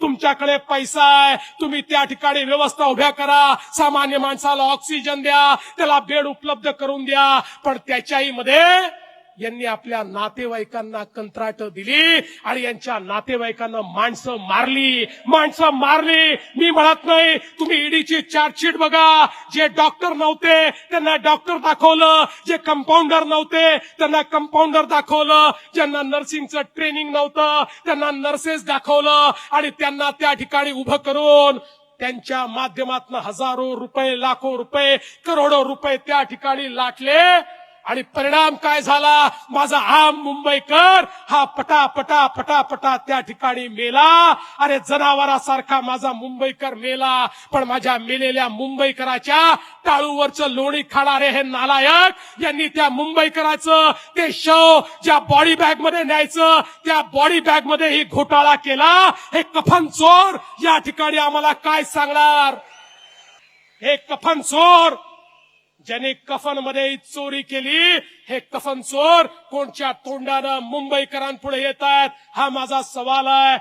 तुमच्याकडे पैसा आहे. तुम्ही त्या ठिकाणी व्यवस्था उभ्या करा. सामान्य माणसाला ऑक्सिजन द्या. त्याला बेड उपलब्ध करून द्या. पण त्याच्याही मध्ये यांनी आपल्या नातेवाईकांना कंत्राट दिली आणि यांच्या नातेवाईकांना माणसं मारली. माणसं मारली. मी म्हणत नाही तुम्ही ईडीची चार्जशीट बघा. जे डॉक्टर नव्हते त्यांना डॉक्टर दाखवलं. जे कंपाऊंडर नव्हते त्यांना कंपाऊंडर दाखवलं. ज्यांना नर्सिंगचं ट्रेनिंग नव्हतं त्यांना नर्सेस दाखवलं. आणि त्यांना त्या ठिकाणी उभं करून त्यांच्या माध्यमातून हजारो रुपये लाखो रुपये करोडो रुपये त्या ठिकाणी लाटले. आणि परिणाम काय झाला? माझा आम मुंबईकर हा पटा पटा पटा पटा त्या ठिकाणी मेला. अरे जनावरासारखा माझा मुंबईकर मेला. पण माझ्या मेलेल्या मुंबईकराच्या टाळूवरचं लोणी खाणारे हे नालायक. यांनी त्या मुंबईकराचं ते शव ज्या बॉडी बॅगमध्ये न्यायचं त्या बॉडी बॅगमध्ये ही घोटाळा केला. हे कफन चोर या ठिकाणी आम्हाला काय सांगणार? हे कफन चोर ज्याने कफनमध्ये चोरी केली हे कफन चोर कोणच्या तोंडानं मुंबईकरांपुढे येत आहेत हा माझा सवाल आहे.